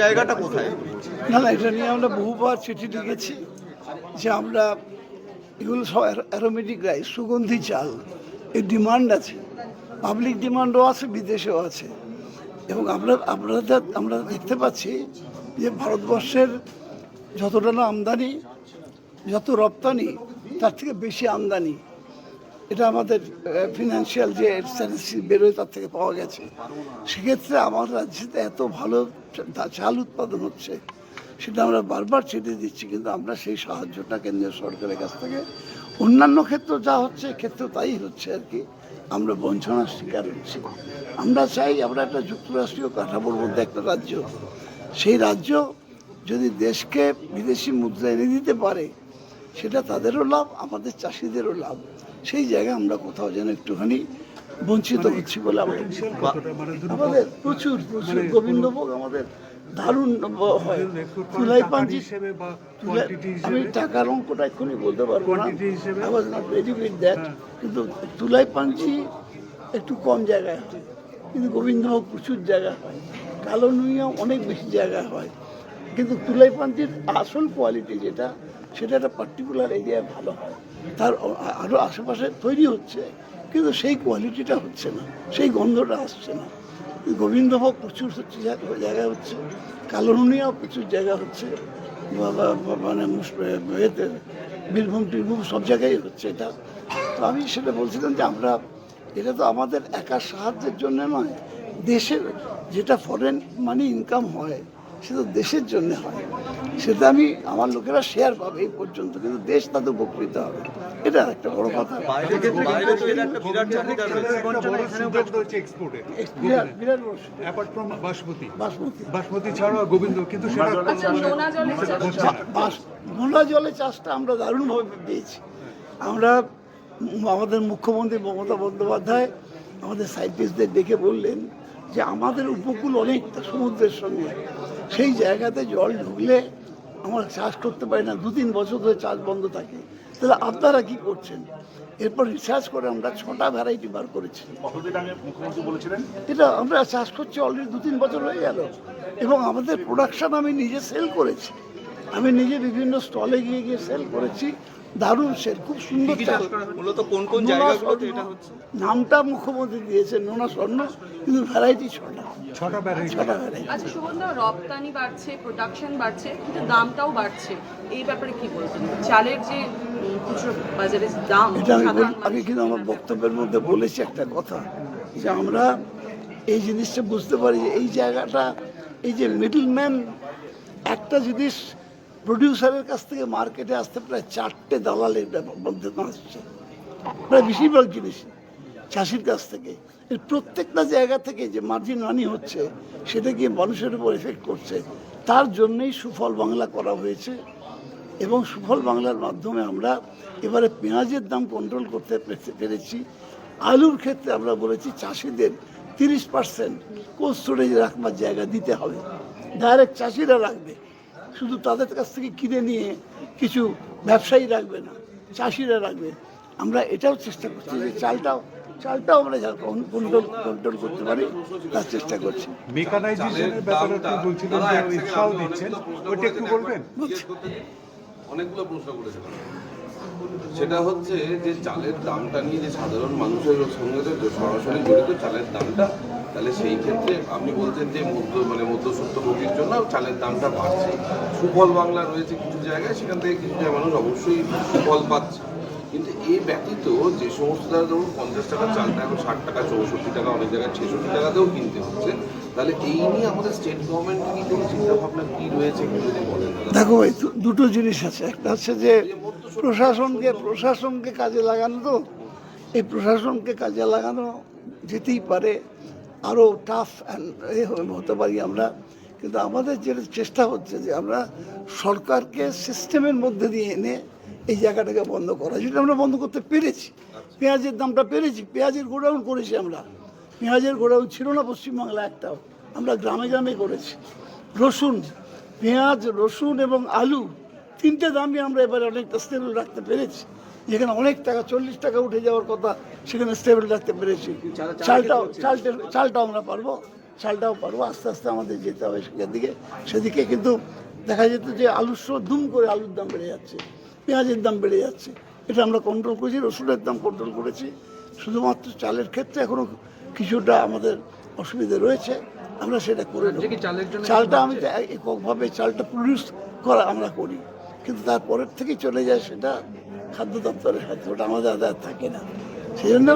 জায়গাটা কোথায়? না না, এটা নিয়ে আমরা বহুবার চিঠি লিখেছি যে আমরা এগুলো সব অ্যারোমেটিক রাইস, সুগন্ধি চাল, এর ডিমান্ড আছে, পাবলিক ডিমান্ডও আছে, বিদেশেও আছে। এবং আমরা আমরা আমরা দেখতে পাচ্ছি যে ভারতবর্ষের যতটা না আমদানি, যত রপ্তানি, তার থেকে বেশি আমদানি। এটা আমাদের ফিনান্সিয়াল যে স্ট্যাটিস্টিক বেরোয় তার থেকে পাওয়া গেছে। সেক্ষেত্রে আমার রাজ্যেতে এত ভালো চাল উৎপাদন হচ্ছে, সেটা আমরা বারবার ছেড়ে দিচ্ছি, কিন্তু আমরা সেই সাহায্যটা কেন্দ্রীয় সরকারের কাছ থেকে। অন্যান্য ক্ষেত্র যা হচ্ছে, ক্ষেত্রে তাই হচ্ছে আর কি। আমরা বঞ্চনার শিকার হচ্ছি। আমরা চাই আমরা একটা যুক্তরাষ্ট্রীয় কাঠামোর মধ্যে একটা রাজ্য। সেই রাজ্য যদি দেশকে বিদেশি মুদ্রা এনে দিতে পারে সেটা তাদেরও লাভ আমাদের চাষিদেরও লাভ। সেই জায়গায় আমরা কোথাও যেন একটুখানি বঞ্চিত হচ্ছি বলে আমাদের প্রচুর প্রচুর গোবিন্দভোগ আমাদের দারুণ হয়। পাঞ্জি আমি? টাকার অঙ্কটা এক্ষুনি বলতে পারব না। ready কিন্তু পাঞ্জি একটু কম জায়গায় হয়। কিন্তু গোবিন্দভোগ প্রচুর জায়গায় হয়। কালো নুইয়া অনেক বেশি জায়গা হয়। কিন্তু তুলাই পাঞ্জির আসল কোয়ালিটি যেটা, সেটা একটা পার্টিকুলার এরিয়ায় ভালো হয়। তার আরও আশেপাশে তৈরি হচ্ছে, কিন্তু সেই কোয়ালিটিটা হচ্ছে না, সেই গন্ধটা আসছে না। গোবিন্দভোগ প্রচুর হচ্ছে জায়গা- হচ্ছে কালো নুনিয়াও প্রচুর জায়গা হচ্ছে মানে এতে বীরভূম, টিরভূম সব জায়গায় হচ্ছে এটা। তো আমি সেটা বলছিলাম যে আমরা, এটা তো আমাদের একা সাহায্যের জন্য নয়, দেশের যেটা ফরেন মানি ইনকাম হয় সেটা দেশের জন্য হয়। সেটা আমি আমার লোকেরা শেয়ার পাবে এই পর্যন্ত কিন্তু দেশ তাতে উপকৃত হবে। এটা একটা বড় কথা। বাসমতি বাসমতি গোবিন্দ কিন্তু নোনা জলে চাষটা আমরা দারুণভাবে পেয়েছি। আমরা আমাদের মুখ্যমন্ত্রী মমতা বন্দ্যোপাধ্যায় আমাদের সাইন্টিস্টদের ডেকে বললেন যে আমাদের উপকূল অনেকটা সমুদ্রের সঙ্গে। সেই জায়গাতে জল ঢুকলে আমরা চাষ করতে পারি না দু তিন বছর ধরে চাষ বন্ধ থাকে। তাহলে আপনারা কি করছেন? এরপর রিসার্চ করে আমরা ছটা ভ্যারাইটি বার করেছি। এটা আমরা চাষ করছি অলরেডি দু তিন বছর হয়ে গেল। এবং আমাদের প্রোডাকশন আমি নিজে সেল করেছি। আমি নিজে বিভিন্ন স্টলে গিয়ে গিয়ে সেল করেছি। দারুণ সেল খুব সুন্দর চাল মূলত কোন কোন জায়গাগুলোতে এটা হচ্ছে? নামটা মুখ্যমন্ত্রী দিয়েছেন নোনা স্বর্ণ কিন্তু ভ্যারাইটি ছটা ছটা ভ্যারাইটি ছটা ভ্যারাইটি আচ্ছা সুগন্ধা রপ্তানি বাড়ছে প্রোডাকশন বাড়ছে কিন্তু দামটাও বাড়ছে। এই ব্যাপারে কি বলবেন? চালের যে খুচরো বাজারে দাম আমি কিন্তু আমার বক্তব্যের মধ্যে বলেছি একটা কথা যে আমরা এই জিনিসটা বুঝতে পারি যে এই জায়গাটা এই যে মিডলম্যান একটা জিনিস প্রডিউসারের কাছ থেকে মার্কেটে আসতে প্রায় চারটে দালালের ব্যাপার মধ্যে আসছে। প্রায় বেশিরভাগ জিনিস চাষির কাছ থেকে। এর প্রত্যেকটা জায়গা থেকে যে মার্জিন মানি হচ্ছে, সেটা গিয়ে মানুষের উপর এফেক্ট করছে। তার জন্যই সুফল বাংলা করা হয়েছে এবং সুফল বাংলার মাধ্যমে আমরা এবারে পেঁয়াজের দাম কন্ট্রোল করতে পেরেছি আলুর ক্ষেত্রে আমরা বলেছি চাষিদের তিরিশ পার্সেন্ট কোল্ড স্টোরেজ রাখবার জায়গা দিতে হবে। ডাইরেক্ট চাষিরা রাখবে। শুধু তাদের কাছ থেকে কিনে নিয়ে কিছু ব্যবসায়ী রাখবে না চাষিরা রাখবে। আমরা এটাও চেষ্টা করছি যে চালটাও চালটাও আমরা কন্ট্রোল কন্ট্রোল করতে পারি তার চেষ্টা করছি। মেকানাইজেশনের ব্যাপারে আপনি বলছিলেন যে উৎসাহ দিচ্ছেন ওইটা একটু বলবেন? অনেকগুলো প্রশ্ন করেছিলাম। সেটা হচ্ছে যে চালের দামটা নিয়ে যে সাধারণ মানুষের সঙ্গে সরাসরি জড়িত চালের দামটা তাহলে সেই ক্ষেত্রে আপনি বলছেন যে মধ্য মানে মধ্যস্বত্বভোগীর জন্য চালের দামটা বাড়ছে। সুফল বাংলা রয়েছে কিছু জায়গায় সেখান থেকে কিছু জায়গায় মানুষ অবশ্যই সুফল পাচ্ছে। কিন্তু এই ব্যতীত যে সমস্ত দ্বারা ধরুন পঞ্চাশ টাকা চালটা এখন ষাট টাকা চৌষট্টি টাকা অনেক জায়গায় ছেষট্টি টাকাতেও কিনতে হচ্ছে। তাহলে এই নিয়ে আমাদের স্টেট গভর্নমেন্ট কি কোনো চিন্তা ভাবনা কি রয়েছে একটু যদি বলেন দেখো ভাই দুটো জিনিস আছে। একটা হচ্ছে যে প্রশাসনকে প্রশাসনকে কাজে লাগানো তো। এই প্রশাসনকে কাজে লাগানো যেতেই পারে। আরও টাফ হতে পারি আমরা। কিন্তু আমাদের যেটা চেষ্টা হচ্ছে যে আমরা সরকারকে সিস্টেমের মধ্যে দিয়ে এনে এই জায়গাটাকে বন্ধ করা। যেটা আমরা বন্ধ করতে পেরেছি। পেঁয়াজের দামটা পেরেছি, পেঁয়াজের গোডাউন করেছি আমরা। পেঁয়াজের গোডাউন ছিল না পশ্চিমবাংলা একটাও। আমরা গ্রামে গ্রামে করেছি। রসুন, পেঁয়াজ, রসুন এবং আলু, তিনটে দামই আমরা এবারে অনেকটা স্টেবল রাখতে পেরেছি। যেখানে অনেক টাকা চল্লিশ টাকা উঠে যাওয়ার কথা সেখানে স্টেবল রাখতে পেরেছি। চালটাও চালটা চালটাও আমরা পারব চালটাও পারব। আস্তে আস্তে আমাদের যেতে হবে সেখান দিকে সেদিকে কিন্তু দেখা যেত যে আলুর সব দুম করে আলুর দাম বেড়ে যাচ্ছে পেঁয়াজের দাম বেড়ে যাচ্ছে। এটা আমরা কন্ট্রোল করেছি রসুনের দাম কন্ট্রোল করেছি। শুধুমাত্র চালের ক্ষেত্রে এখনও কিছুটা আমাদের অসুবিধা রয়েছে আমরা সেটা করে। চালটা আমি এককভাবে চালটা প্রডিউস করা আমরা করি কিন্তু তারপরের থেকেই চলে যায় সেটা খাদ্য দপ্তরের হাতে ওটা আমাদের আদায় থাকে না। সেই জন্য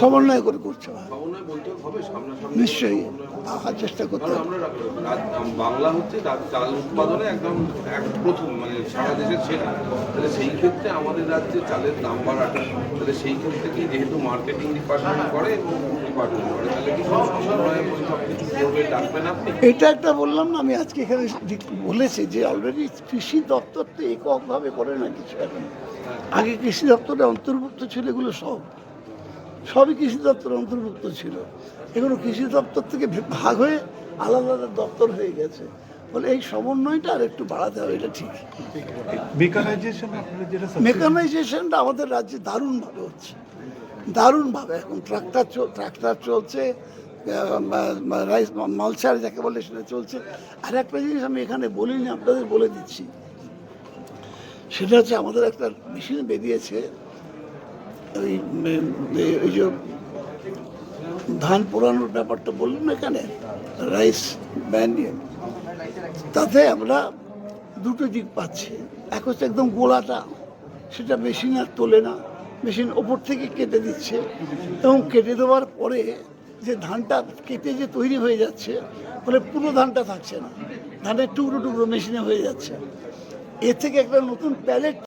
সমন্বয় করে হয় সামনাসামনি নিশ্চয়ই আসার চেষ্টা করতে আমরা বাংলা হচ্ছে চাল উৎপাদনে একদম এক প্রথম মানে সারা দেশের সেরা তাহলে সেই ক্ষেত্রে আমাদের রাজ্যে চালের দাম বাড়াটা তাহলে সেই ক্ষেত্রে কি যেহেতু মার্কেটিং ডিপার্টমেন্ট করে এবং ডিপার্টমেন্ট করে তাহলে কি কোনো সমন্বয় বৈঠক কিছু করবে ডাকবেন আপনি? এটা একটা বললাম না আমি আজকে এখানে বলেছি যে অলরেডি কৃষি দপ্তর তো এককভাবে করে না কিছু এখন। আগে কৃষি দপ্তরে অন্তর্ভুক্ত ছিল এগুলো সব। সবই কৃষি দপ্তরে অন্তর্ভুক্ত ছিল। এগুলো কৃষি দপ্তর থেকে ভাগ হয়ে আলাদা আলাদা দপ্তর হয়ে গেছে। বলে এই সমন্বয়টা আর একটু বাড়াতে হবে এটা ঠিক। মেকানাইজেশনটা আমাদের রাজ্যে দারুণভাবে হচ্ছে। দারুণভাবে এখন ট্রাক্টর ট্রাক্টর চলছে রাইস মালচার যাকে বলে সেটা চলছে। আর একটা জিনিস আমি এখানে বলিনি আপনাদের বলে দিচ্ছি। সেটা হচ্ছে আমাদের একটা মেশিন বেরিয়েছে ওই ওই যে ধান পোড়ানোর ব্যাপারটা বললাম না এখানে? রাইস ব্যান্ড তাতে আমরা দুটো দিক পাচ্ছি। এক হচ্ছে একদম গোলাটা, সেটা মেশিন আর তোলে না। মেশিন ওপর থেকে কেটে দিচ্ছে এবং কেটে দেওয়ার পরে যে ধানটা কেটে যে তৈরি হয়ে যাচ্ছে, ফলে পুরো ধানটা থাকছে না। ধানের টুকরো টুকরো মেশিনে হয়ে যাচ্ছে। এর থেকে একটা নতুন প্যালেট